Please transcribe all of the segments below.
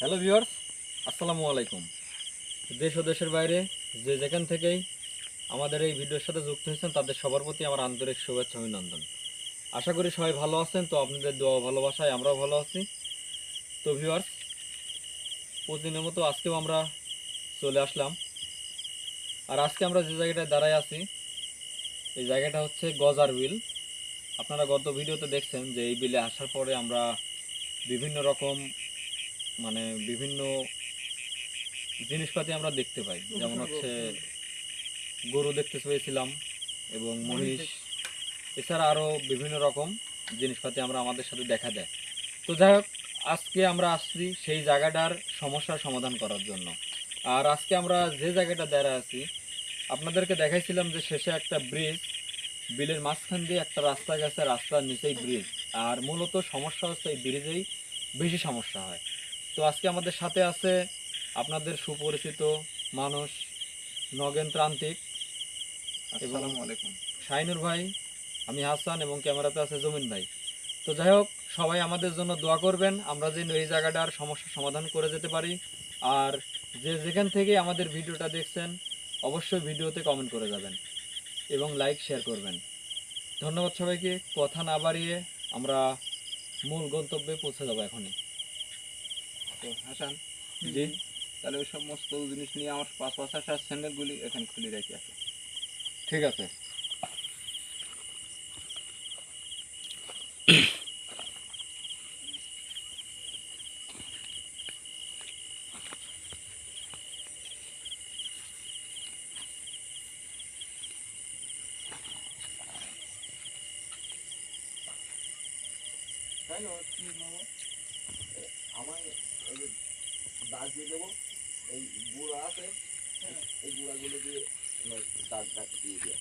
Hello viewers, আসসালামু আলাইকুম। দেশ ও দেশের বাইরে যে যেখান থেকেই আমাদের এই ভিডিওর সাথে যুক্ত হয়েছেন, তাদের সবার প্রতি আমার আন্তরিক শুভেচ্ছা অভিনন্দন। আশা করি সবাই ভালো আছেন, তো আপনাদের দোয়া ভালোবাসায় আমরাও ভালো আছি। তো ভিউয়ার্স, প্রতিদিনের মতো আজকেও আমরা চলে আসলাম। আর আজকে আমরা যে জায়গাটায় দাঁড়ায় আছি, এই জায়গাটা হচ্ছে গজার বিল। আপনারা গত ভিডিওতে দেখছেন যে এই বিলে আসার পরে আমরা বিভিন্ন রকম মানে বিভিন্ন জিনিসপাতি আমরা দেখতে পাই। যেমন হচ্ছে গরু দেখতে পেয়েছিলাম এবং মহিষ। এছাড়া আরও বিভিন্ন রকম জিনিসপাতি আমরা আমাদের সাথে দেখা দেয় তো যাই হোক আজকে আমরা আসছি সেই জায়গাটার সমস্যার সমাধান করার জন্য। আর আজকে আমরা যে জায়গাটা দাঁড়ায় আছি আপনাদেরকে দেখাইছিলাম যে শেষে একটা ব্রিজ বিলের মাঝখান দিয়ে একটা রাস্তা গেছে রাস্তার নিচেই ব্রিজ। আর মূলত সমস্যা হচ্ছে এই ব্রিজেই বেশি সমস্যা হয়। তো আজকে আমাদের সাথে আছে আপনাদের সুপরিচিত মানুষ নগেন ত্রান্তিক। আসসালামু আলাইকুম। শাইনুর ভাই আমি হাসান এবং ক্যামেরাতে আছে জমিন ভাই। তো যাই হোক সবাই আমাদের জন্য দোয়া করবেন। আমরা যেন এই জায়গাটার সমস্যা সমাধান করে যেতে পারি। আর যে যেখান থেকে আমাদের ভিডিওটা দেখছেন অবশ্যই ভিডিওতে কমেন্ট করে যাবেন এবং লাইক শেয়ার করবেন। ধন্যবাদ সবাইকে। কথা না বাড়িয়ে আমরা মূল গন্তব্যে পৌঁছে যাব এখনই। তো হাসান। জি। তাহলে ওই সমস্ত জিনিস নিয়ে আমার পাঁচ পাঁচ আসার স্যান্ডেলগুলি এখানে খুলে রাখি আছে। ঠিক আছে। যে দাগ দিয়ে দেবো। এই গুঁড়ো আছে এই গুঁড়াগুলো দিয়ে দাগ দাগ দিয়ে দিয়ে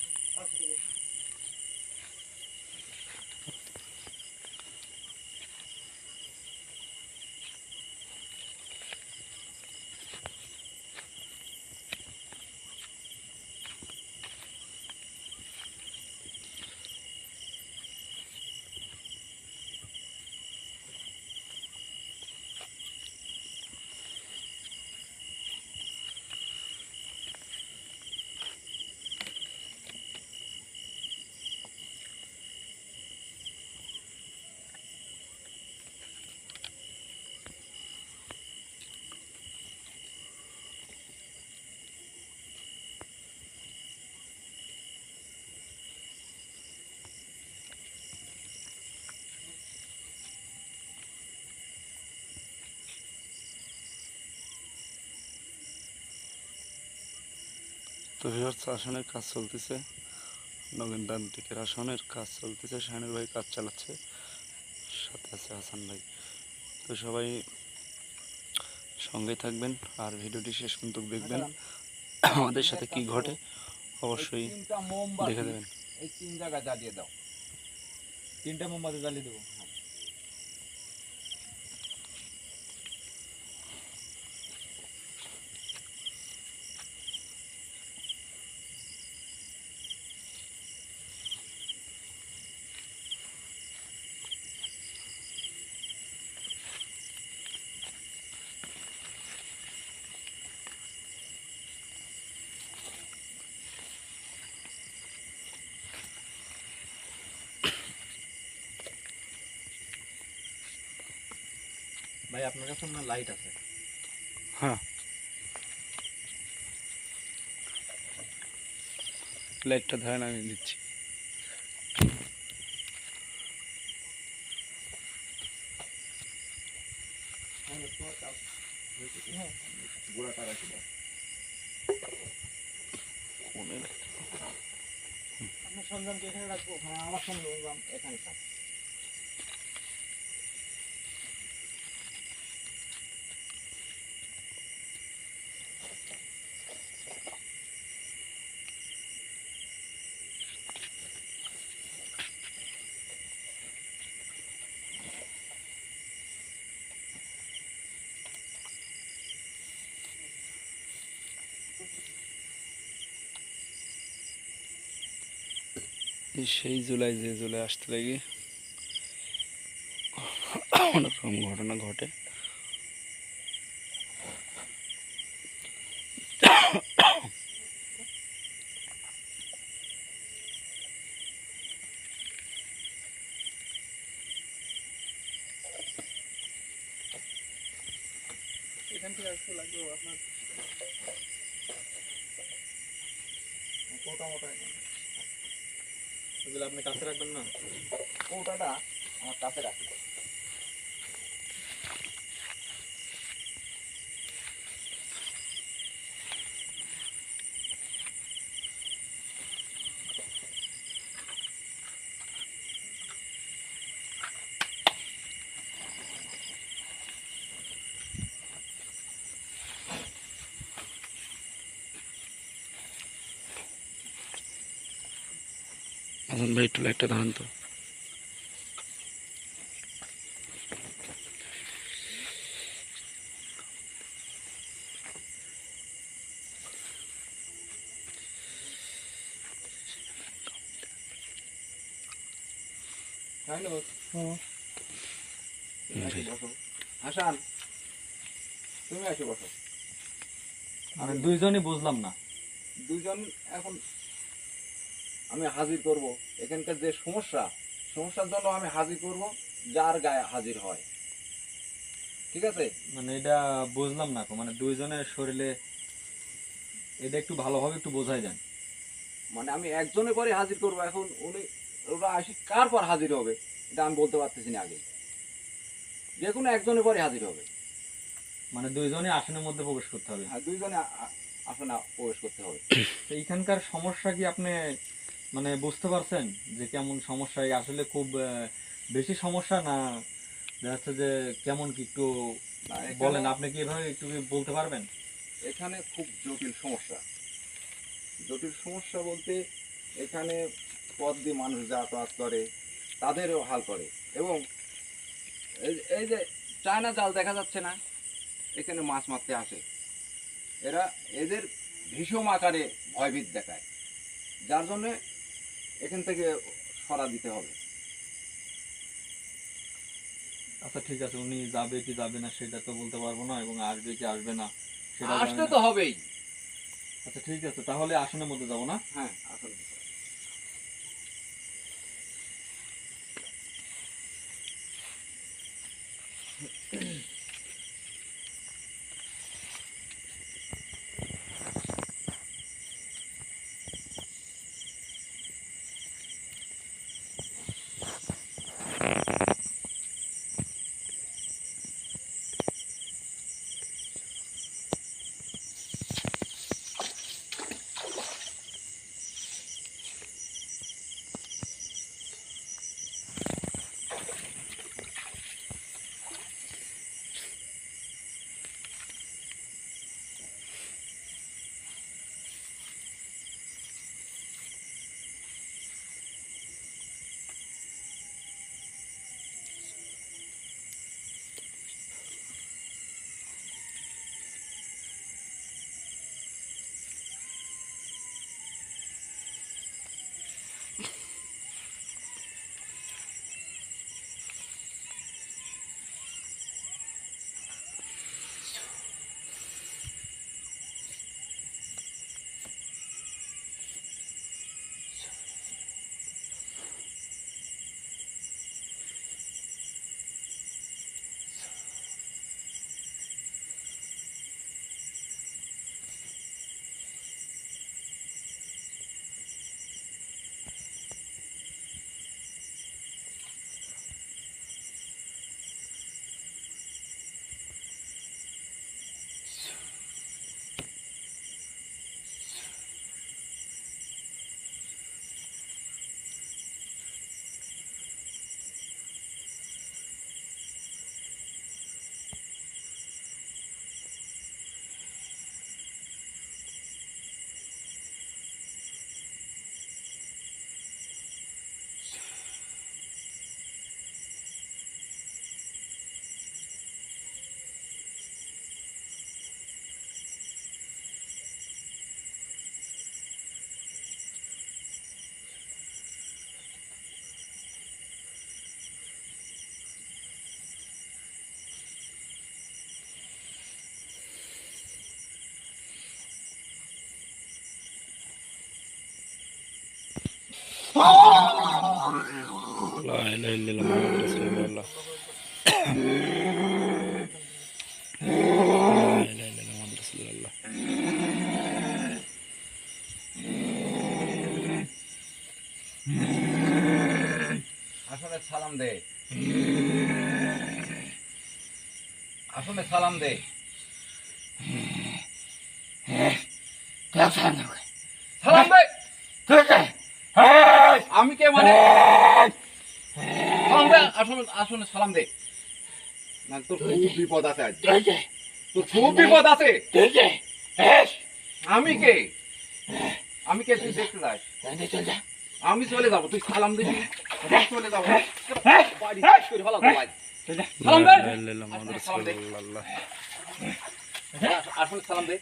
তো ভিউয়ার্স আসনের কাজ চলতেছে। নগেন তান্ত্রিকের আসনের কাজ চলতেছে। শাহিনুর ভাই কাজ চালাচ্ছে। সাথে আছে হাসান ভাই। তো সবাই সঙ্গে থাকবেন আর ভিডিওটি শেষ পর্যন্ত দেখবেন। আমাদের সাথে কি ঘটে অবশ্যই দেখে দেবেন। এই তিন জায়গায় জ্বালিয়ে দাও। তিনটা মোমবাতি জ্বালিয়ে দেবো। ভাই আপনার কাছে না লাইট আছে। হ্যাঁ। লাইটটা ধরেন আমি দিচ্ছি? আপনার সরঞ্জামকে এখানে রাখব হ্যাঁ আমার সরঞ্জাম এখানে থাক। সেই জুলাই যে জুলাই আসতে লাগে। অনেক রকম ঘটনা ঘটে। লাগবে আপনার। মোটামোটা এগুলো আপনি কাছে রাখবেন না? কৌটাটা আমার কাছে রাখি লাইটটা ধরেন তো। হ্যাঁ। তুমি আসো বসো। মানে দুইজনই বুঝলাম না। দুজন এখন আমি হাজির করব। এখানকার যে সমস্যা সমস্যার জন্য আমি হাজির করব যার গায়ে হাজির হয়। ঠিক আছে? মানে এটা বুঝলাম না মানে দুইজনের শরীরে এটা একটু ভালোভাবে একটু বোঝাই দেন মানে আমি একজনের পরে হাজির করব এখন উনি ওরা আসি কার পর হাজির হবে এটা আমি বলতে পারতেছি না আগে। যে কোনো একজনের পরে হাজির হবে। মানে দুইজনই আসনের মধ্যে প্রবেশ করতে হবে। আর দুইজনে আ- আ- প্রবেশ করতে হবে। তো এইখানকার সমস্যা কি আপনি মানে বুঝতে পারছেন যে কেমন সমস্যা আসলে খুব বেশি সমস্যা না দেখা যে কেমন কি একটু বলেন আপনি কি এভাবে একটু বলতে পারবেন? এখানে খুব জটিল সমস্যা। জটিল সমস্যা বলতে এখানে পথ দিয়ে মানুষ যাতায়াত করে তাদেরও হাল করে এবং এই- এই যে চায়না জাল দেখা যাচ্ছে না এখানে মাছ মারতে আসে। এরা এদের ভীষণ আকারে ভয়ভীত দেখায়। যার জন্য এখান থেকে সরা দিতে হবে। আচ্ছা ঠিক আছে উনি যাবে কি যাবে না সেটা তো বলতে পারব না এবং আসবে কি আসবে না সেটা আসতে তো হবেই। আচ্ছা ঠিক আছে তাহলে আসনের মধ্যে যাব না? হ্যাঁ لا اله الا الله محمد رسول الله আসলে আসলে সালাম দে। না তোর খুব বিপদ আছে আজ। তোর খুব বিপদ আছে। আমি কে? আমি কে তুই দেখতে যাস? আমি চলে যাব তুই সালাম দিবি? চলে যাব। সালাম দে। লা ইলাহা সালাম দে। রাসূলুল্লাহ। আসলে সালাম দে।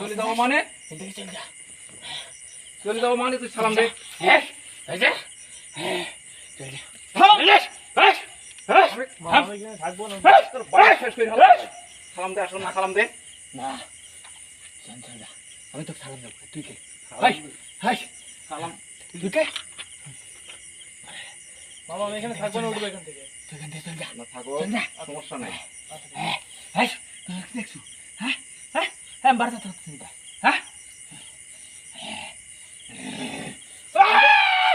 চলে যাব মানে? চলে যাব মানে তুই সালাম দে। ফেলাবো। সালাম দে আসলে না সালাম দে। আমি তো সালাম দেবো। তুই কে? সালাম তুই কে? মামা আমি এখানে থাকব না উঠবো এখান থেকে। এখান থেকে চল যা। না সমস্যা নাই। হ্যাঁ। তুই দেখছ? হ্যাঁ। হ্যাঁ। হ্যাঁ বাড়িতে তো চিন্তা হ্যাঁ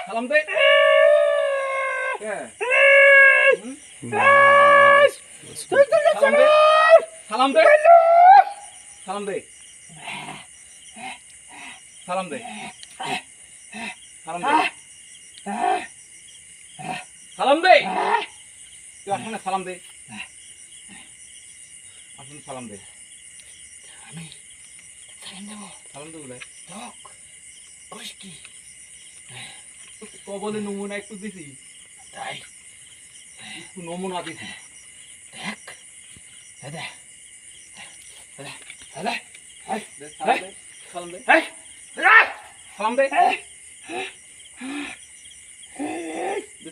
সালাম দে কে? সালাম দে। সালাম দে সালাম দে সালাম কবলে নমুনা একটু দিছি। তাই? নমুনা দিছি দেখ। দাদা দাদা দাদা সালাম দে।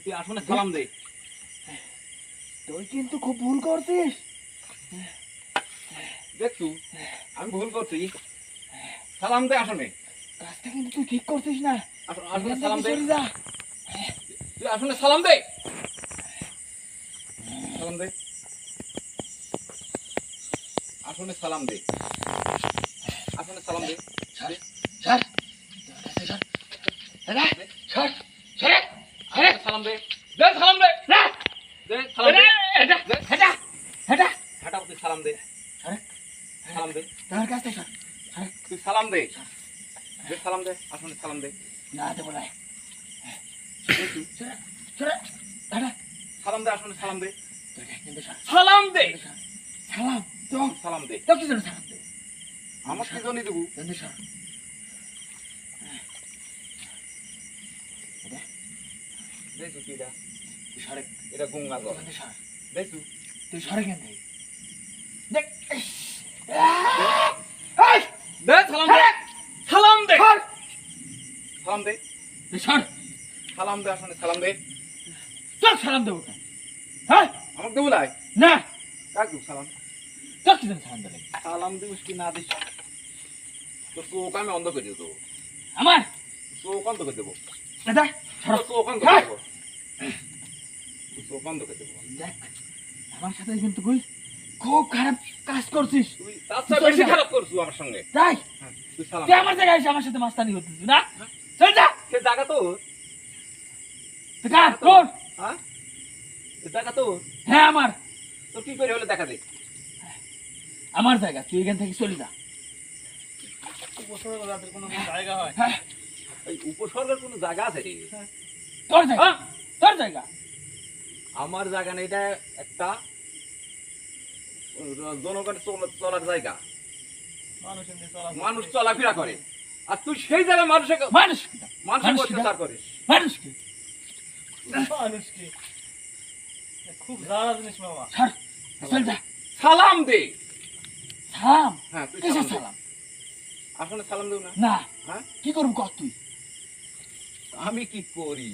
তুই আসলে সালাম দে। তুই কিন্তু খুব ভুল করছিস। দেখছু আমি ভুল করছি। সালাম দে আসনে। কাজটা কিন্তু তুই ঠিক করছিস না। আস- আসনে এখান সালাম দে। যা। তুই আসনে সালাম দে সালাম দে আসনে সালাম দে আসনে সালাম দে সালাম দে দে সালাম দে সালাম দে হাঁটা সালাম দে সালাম দে তোমার কাছ তুই সালাম দে দে সালাম দে আসনে সালাম দে না দেবো না দেখছু সরে সরে দাদা সালাম দে। আসনে সালাম দে। সালাম দে। সালাম তো সালাম দে। তো কি জন্য সালাম দে। আমার কি জন্য দেবো কিন্তু সর দেখছু কি এটা তুই সরে এটা গঙ্গা জল দেখছু তুই সরে কেন থেকে দেখ ইস, দে সালাম দে। সালাম দে সালাম দে। সালাম দে আসলে সালাম দে। তোর সালাম দেবো হ্যাঁ? আমাকে দেবো লাই? না। কাক দেবো সালাম? তোর কি সালাম দেবে? সালাম দিবস কি না দিস? তোর চোখ আমি অন্ধ করে দেবো। আমার? চোখ অন্ধ করে দেবো। দাদা চোখ অন্ধ করে দেবো। তোর চোখ অন্ধ করে দেবো। দেখ আমার সাথে কিন্তু তুই খুব খারাপ কাজ করছিস। তুই তার বেশি খারাপ করছু আমার সঙ্গে। তাই হ্যাঁ, তুই সালাম তুই আমার জায়গায় এসে আমার সাথে মাস্তানি করছিস না? চল যা। সে জায়গা তো। তোর? হ্যাঁ? তো হ্যাঁ আমার। তোর কি করে হলে দেখা দে আমার জায়গা তুই এখান থেকে চলে যা। উপসর্গ যাদের কোনো জায়গা হয়? হ্যাঁ। এই উপসর্গের কোনো জায়গা আছে রে? তোর জায়গা তোর জায়গা। আমার জায়গা নেই এটা একটা জনগণের চলার জায়গা। মানুষ এমনি চলা মানুষ চলাফেরা করে। আর তুই সেই জায়গায় মানুষের মানুষ মানুষের মানুষ কি? অত্যাচার করিস। মানুষ খুব জিনিস মামা। সালাম দে। সালাম? হ্যাঁ কিসের সালাম আসলে সালাম দেব না। না। হ্যাঁ? কি করব কর তুই? আমি কি করি?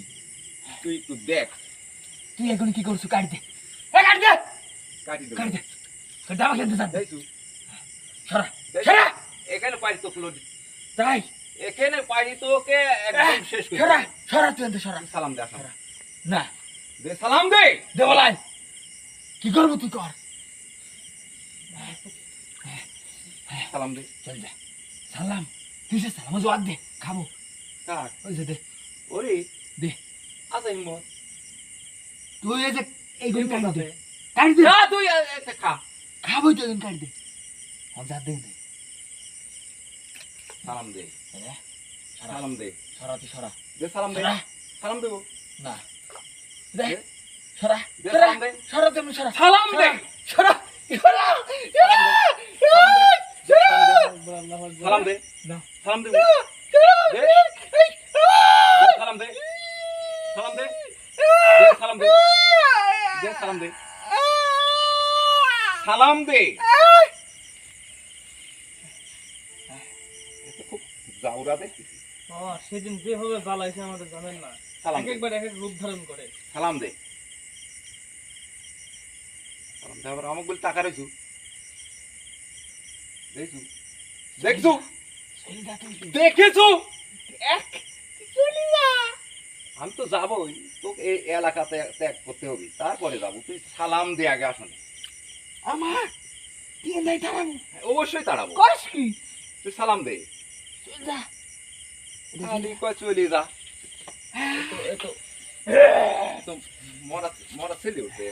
তুই একটু দেখ। তুই এখন কি করছ কাটি দে। এ কাটি দে! কাটি দেব কাটি দে। দাবা খেলতে চান দেখছু সরা। সরা! এখানে পারি তো ফুলো তাই? এখানে পারি তোকে একদম শেষ করে সরা! তুই সালাম দে না। দে সালাম দে। দেবলাই কি করব তুই কর। সালাম দে। চল যা। সালাম। কিসের সালাম জবাব দে। খাব। কাক ওই যে দে। ওরে দে। আচ্ছা হিম্মত তুই এই যে এইগুলো কাটি দে। কাটি দে। যা তুই খা। খাবই তো কাটি দে। হ্যাঁ যা দে দে। সালাম দে। এ, সালাম দে। সরা তুই সরা। দে সালাম দে। সালাম দেবো। না। দে দে। সরা সরা সালাম দে। সরা তুমি সরা। সালাম দে। সরা সরা সালাম দে। সালাম দে। দে। দে সালাম দে। সালাম দে। দে সালাম দে। দে সালাম দে। সালাম দে। খুব জাউরা দেখতেছি। সেদিন যেভাবে জ্বালাইছে আমাদের জানেন না? সালাম একবার এক এক রূপ ধারণ করে। সালাম দে। সালাম দে আবার আমাকে বলে টাকা রয়েছু। দেখছু? দেখছু? চলে যা তুই দেখেছ? এক আমি তো যাবোই। তোকে এই এলাকাতে ত্যাগ করতে হবে। তারপরে যাব। তুই সালাম দে আগে আসনে। আমার? নাই অবশ্যই তাড়াবো কি? তুই সালাম দে। চল যা। চলে যা। এ তো তো মরা মরা ছেলে উঠে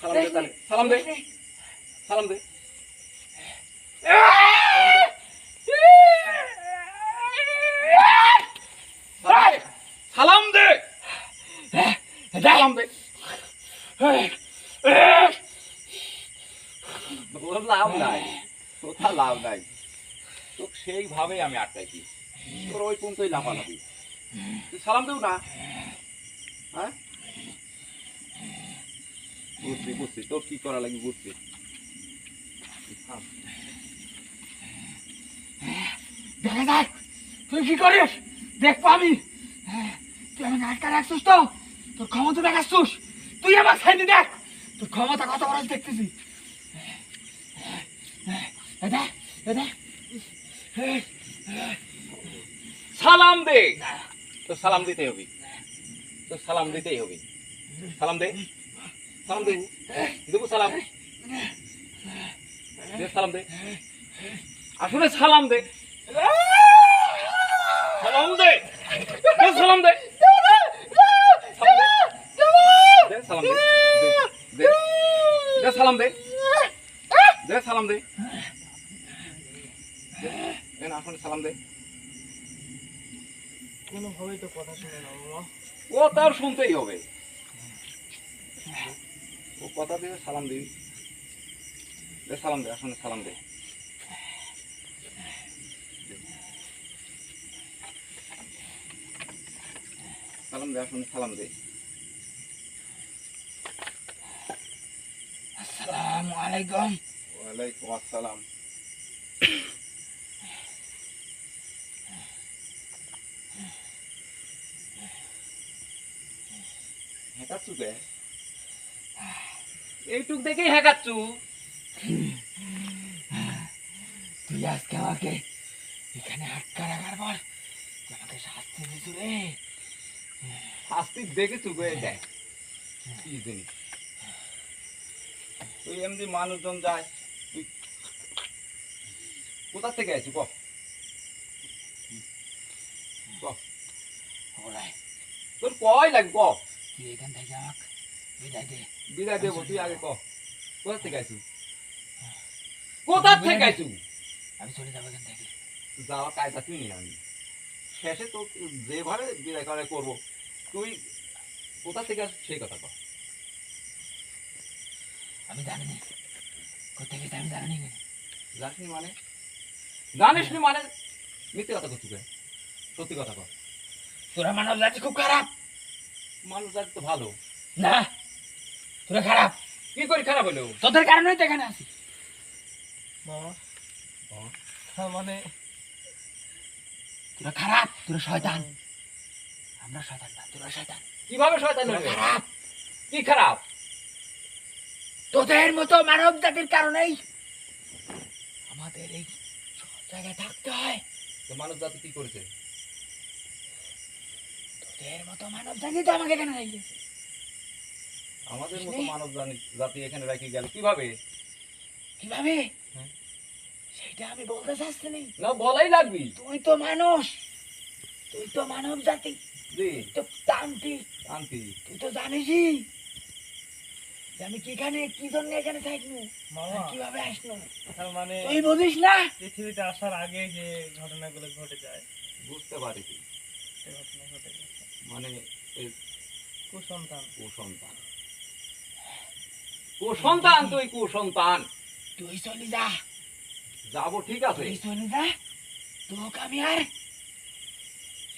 সালাম দে সালাম দে। সালাম দে সালাম দে সালাম দে ওর লাভ নাই কোথা লাভ নাই সেইভাবে আমি আটকাইছি তোর ওই পর্যন্তই লাফালাফি তুই সালাম দেও না হ্যাঁ বুঝছি বুঝছি তোর কি করা লাগে বুঝছি দেখা যাক তুই কি করিস দেখব আমি তুই আমাকে আটকা রাখছিস তো তোর ক্ষমতা দেখাচ্ছিস তুই আমার সাইডে দেখ তোর ক্ষমতা কত বড় দেখতেছি এটা এটা সালাম দে তো সালাম দিতেই হবে তো সালাম দিতেই হবে সালাম দে সালাম দেবো দেবো সালাম দে সালাম দে আসলে সালাম দে সালাম দে দে সালাম দে দে সালাম দে দে দে সালাম দে দে সালাম দে দে না সালাম দে কোনোভাবেই তো কথা শুনে না বাবা। ও তার শুনতেই হবে। ও কথা দিয়ে সালাম দিবি দে সালাম দে আসলে সালাম দে। সালাম দে আসলে সালাম দে। আসসালামু আলাইকুম। ওয়ালাইকুম আসসালাম। হেঁকাচ্ছু কে এইটুক দেখেই হেঁকাচ্ছু। তুই আজকে আমাকে এখানে আটকা রাখার পর তুই আমাকে শাস্তি দিয়েছিস রে। শাস্তি দেখেছু গে দেখ। কি জিনিস তুই এমনি মানুষজন যায় তুই কোথা থেকে আছিস ক? তোর কয় লাগবে ক? তুই এখান থেকে আমাকে বিদায় দে। বিদায় দেবো তুই আগে ক। কোথা থেকে আছিস কোথা থেকে আছিস আমি চলে যাব এখান থেকে। যাওয়া কায়দা তুই নিয়ে আমি। শেষে তো যেভাবে বিদায় করে করব। তুই কোথা থেকে আসিস সেই কথা কর আমি জানি না কোথায় গেছে আমি জানি না জানিস মানে? জানিস মানে? মিথ্যে কথা করছিস কেন? সত্যি কথা কর তোরা মানব জাতি খুব খারাপ। মানুষ তো ভালো। না তোরা খারাপ। কি করি খারাপ হলো তোদের কারণেই তো এখানে আছি। মানে তোরা খারাপ তোরা শয়তান। আমরা শয়তান না তোরা শয়তান। কীভাবে শয়তান হলো? খারাপ। কি খারাপ? তোদের মতো মানব জাতির কারণেই আমাদের এই সব জায়গায় থাকতে হয়। তো মানুষ জাতি কি করেছে? তোদের মতো মানব জাতি তো আমাকে আমাদের মতো মানব জানি- জাতি এখানে রেখে গেল কীভাবে? কীভাবে? হ্যাঁ। সেটা আমি বলতে চাচ্ছি না। না বলাই লাগবি। তুই তো মানুষ। তুই তো মানব জাতি তো তান্ত্রিক। তুই তো জানিসই যে আমি কিখানে কি জন্য এখানে থাকব? মামা। কীভাবে আসলো তার মানে তুই বুঝিস না? পৃথিবীতে আসার আগে যে ঘটনাগুলো ঘটে যায় বুঝতে পারি ঘটনা ঘটে গেছে মানে এই কুসন্তান। কুসন্তান। কুসন্তান তুই কুসন্তান। তুই চলে যা। যাব ঠিক আছে। তুই চলে যা। তোকে আমি আর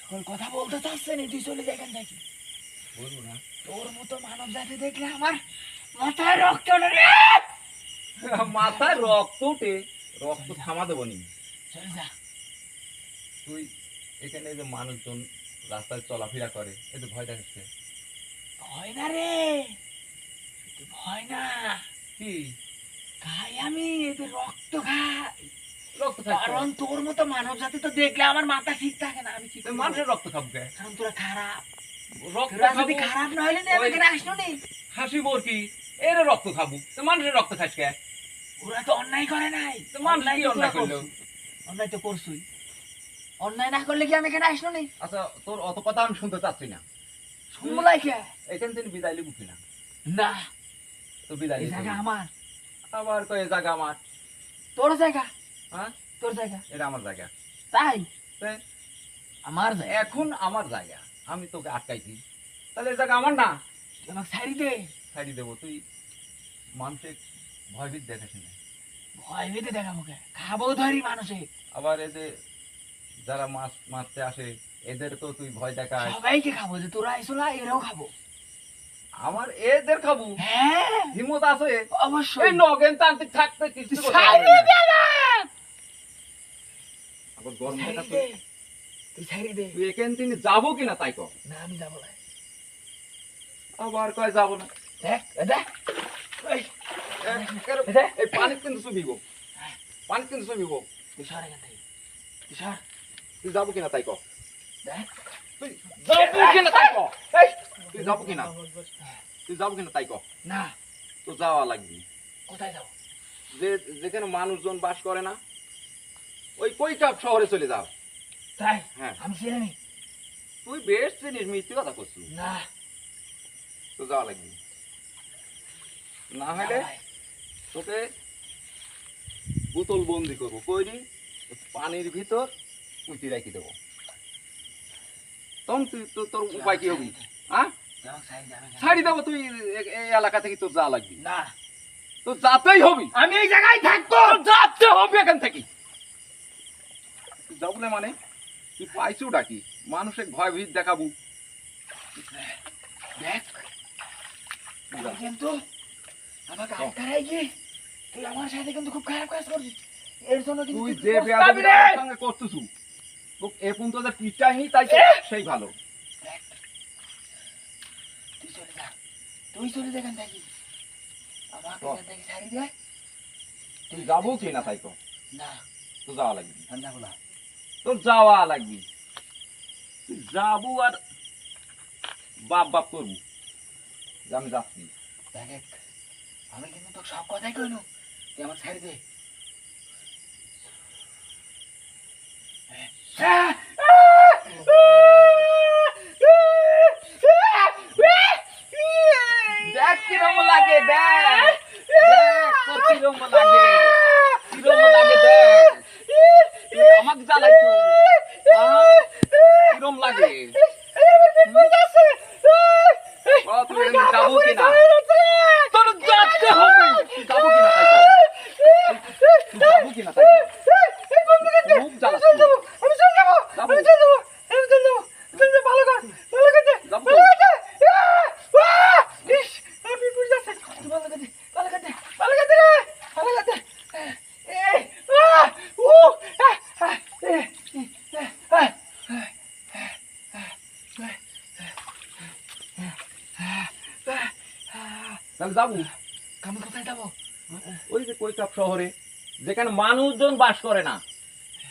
সকল কথা বলতে চাচ্ছে না তুই চলে যা এখান থেকে। বলব না। তোর মতো মানব জাতি দেখলে আমার মাথায় রক্ত রে। মাথায় রক্ত উঠে রক্ত থামা দেবো নি চলে যা। তুই এখানে যে মানুষজন রাস্তায় চলাফেরা করে এতে ভয় দেখাচ্ছে। ভয় না রে ভয় না। কি? খাই আমি এদের রক্ত খাই। রক্ত কারণ তোর মতো মানব জাতি তো দেখলে আমার মাথা ঠিক থাকে না আমি কি মানুষের রক্ত খাব কারণ তোরা খারাপ। রক্ত খাব? খারাপ না হলে আমি এখানে আসলো নি? হাসি কি? এর রক্ত খাব। তো মানুষের রক্ত খাস কে? ওরা তো অন্যায় করে নাই। তো মানুষ করল? অন্যায় তো করছুই। অন্যায় না করলে কি আমি এখানে আসলো নি? আচ্ছা তোর অত কথা আমি শুনতে চাচ্ছি না। শুনব লাইকে এখান থেকে বিদায় লিখু কিনা? না। তো বিদায় জায়গা আমার। আবার কয়ে জায়গা আমার। তোর জায়গা? হ্যাঁ? তোর জায়গা? এটা আমার জায়গা। তাই? আমার এখন আমার জায়গা। আমি তোকে আটকাইছি। তাহলে এই জায়গা আমার না? আমাকে ছাড়ি দে। ছাড়ি দেবো। তুই মানুষের ভয়ভীত দেখাস না। ভয় পেতে দেখা মুখে খাব ধরি মানুষে। আবার এই যে যারা মাছ মারতে আসে এদের তো তুই ভয় দেখাস। সবাইকে খাব যে তোরা এসো না এরাও খাব। আমার এদের খাব? হ্যাঁ। হিমত আছে? অবশ্যই। এই নগেন তান্ত্রিক থাকতে কিছু আবার গরম দেখাচ্ছে। তুই ছাড়ি দে। তুই এখান থেকে যাব কিনা তাই কর? না আমি যাব না। আবার কয় যাব না? দেখ দেখ। এই, দেখ। পানি কিন্তু চুবিব। পানি কিন্তু চুবিব। তুই সর এখান থেকে। তুই সর। তুই যাব কিনা তাই দেখ। তুই যাব কিনা তাই কর তুই যাব কিনা? তুই যাব কিনা তাই কর না। তো যাওয়া লাগবে। কোথায় যাব? যে যেখানে মানুষজন বাস করে না ওই কৈকাপ শহরে চলে যাও। তাই? হ্যাঁ। আমি তুই বেশ চিনিস মিথ্যে কথা করছিস। না। তো যাওয়া লাগবে। না হলে তোকে বোতল বন্দি করব। কইরি পানির ভিতর। রাখি দেবো। তখন তুই তোর উপায় কি হবি? হ্যাঁ ছাড়ি দেবো তুই এই এলাকা থেকে তোর যা লাগবি। না। তোর যাতেই হবি। আমি এই জায়গায় থাকব। যাতে হবে এখান থেকে। তুই যাব না মানে? তুই পাইছু ডাকি মানুষের ভয় ভীত দেখাবো। দেখ। কিন্তু আমাকে আটকারাই গিয়ে তুই আমার সাথে কিন্তু খুব খারাপ কাজ করছিস। এর জন্য কিন্তু তুই যে বেয়াদবির সঙ্গে করতেছু। তোকে এ পর্যন্ত যে পিটাইনি তাই সেই ভালো। তুই চলে যা তুই চলে যা এখান আমাকে এখান থেকে ছাড়ি দে। তুই যাব কি না তাই না। তো যাওয়া লাগবে। আমি যাব না। তোর যাওয়া লাগবে। তুই যাব আর বাপ বাপ করব। আমি যাচ্ছি। দেখ আমি কিন্তু তোকে সব কথাই কইনু। তুই আমার ছাড়ি দে। দেখ কিরম লাগে দেখ। তোর কিরম লাগে। কিরম লাগে দেখ। আমাকে জ্বালাইছো আহ, কিরম লাগে? যাব কিনা তোর যাতে হবে। যাব কিনা যাব কিনা। খুব জ্বালাচ্ছিস। আমি চলে যাব। আমি চলে যাব চলে যাব ভালো কর ভালো ভালো যাচ্ছে ভালো ভালো ভালো রে ভালো যাব আমি কোথায় যাব ওই যে কৈকাপ শহরে যেখানে মানুষজন বাস করে না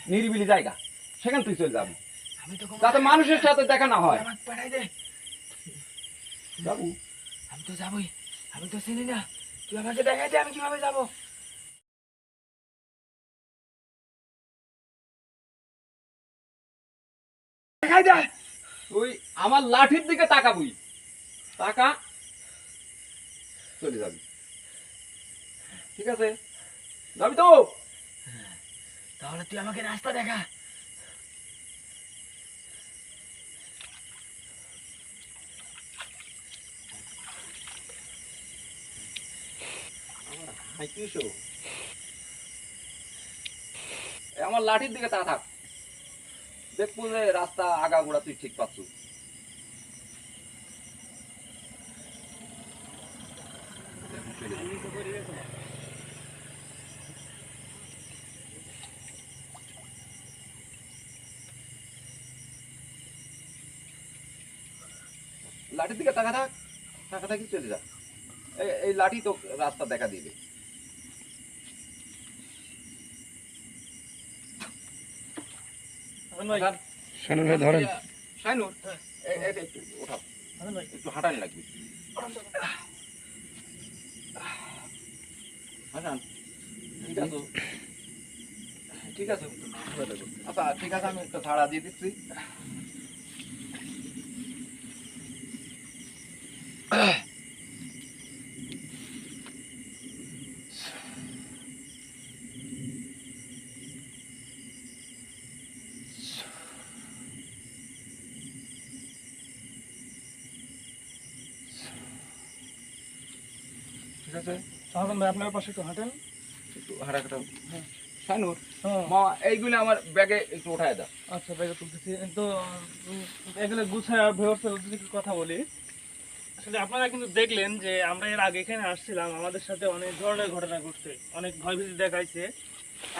নিরিবিলি জায়গা সেখানে তুই চলে যাবি। আমি তো কোনো- যাতে মানুষের সাথে দেখা না হয়। যাব। আমি তো যাবোই। আমি তো চিনি না। তুই আমাকে দেখাই দে আমি কীভাবে যাব? দেখাই দে। তুই আমার লাঠির দিকে তাকাবি। তাকা। চলে যাবি। ঠিক আছে? যাবি তো? তাহলে তুই আমাকে রাস্তা দেখা। আমার লাঠির দিকে তাকা থাক। দেখব যে রাস্তা আগাগোড়া তুই ঠিক পাচ্ছ লাঠির দিকে তাকা থাক, তাকা থাকি চলে যা। এই লাঠি তো রাস্তা দেখা দিবে। ভাই ভাই ধরেন। এ- এটা একটু ওঠাও। একটু হাঁটানি লাগবে। ঠিক আছে। ঠিক আছে। আচ্ছা ঠিক আছে আমি একটা ছাড়া দিয়ে দিচ্ছি। আপনার পাশে একটু হাঁটেন। একটু হাঁটাটা শাইনুর হ্যাঁ মা এইগুলো আমার ব্যাগে একটু উঠায় দাও। আচ্ছা ব্যাগে তুলতেছি। তো এগুলো গুছায় ভেবসার উদ্দেশ্যে কথা বলি। আসলে আপনারা কিন্তু দেখলেন যে আমরা এর আগে এখানে আসছিলাম আমাদের সাথে অনেক ধরনের ঘটনা ঘটছে অনেক ভয়ভীতি দেখাইছে।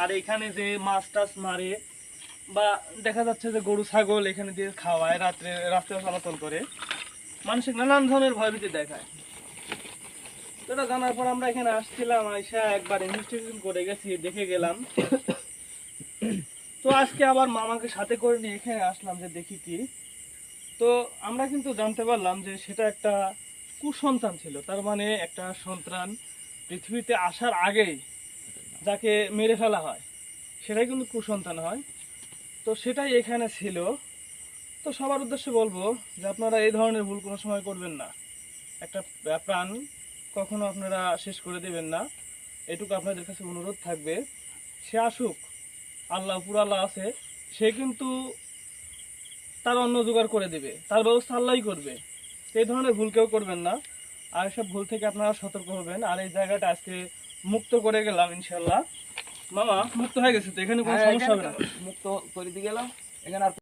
আর এখানে যে মাছ টাছ মারে বা দেখা যাচ্ছে যে গরু ছাগল এখানে দিয়ে খাওয়ায় রাত্রে রাস্তায় চলাচল করে। মানসিক নানান ধরনের ভয়ভীতি দেখায়। এটা জানার পর আমরা এখানে আসছিলাম, আইসা একবার ইনভেস্টিগেশন করে গেছি, দেখে গেলাম। তো আজকে আবার মামাকে সাথে করে নিয়ে এখানে আসলাম যে দেখি কি। তো আমরা কিন্তু জানতে পারলাম যে সেটা একটা কুসন্তান ছিল, তার মানে একটা সন্তান পৃথিবীতে আসার আগেই যাকে মেরে ফেলা হয়, সেটাই কিন্তু কুসন্তান হয়। তো সেটাই এখানে ছিল। তো সবার উদ্দেশ্যে বলব যে আপনারা এই ধরনের ভুল কোনো সময় করবেন না। একটা প্রাণ কখনো আপনারা শেষ করে দেবেন না। এটুকু আপনাদের কাছে অনুরোধ থাকবে। সে আসুক আল্লাহ পুরো আল্লাহ আছে সে কিন্তু তার অন্য জোগাড় করে দেবে। তার ব্যবস্থা আল্লাহই করবে। এই ধরনের ভুল কেউ করবেন না। আর এসব ভুল থেকে আপনারা সতর্ক হবেন। আর এই জায়গাটা আজকে মুক্ত করে গেলাম ইনশাল্লাহ মামা মুক্ত হয়ে গেছে তো? এখানে কোনো হ্যাঁ, সমস্যা হবে না? মুক্ত করে দিয়ে গেলাম। এখানে আর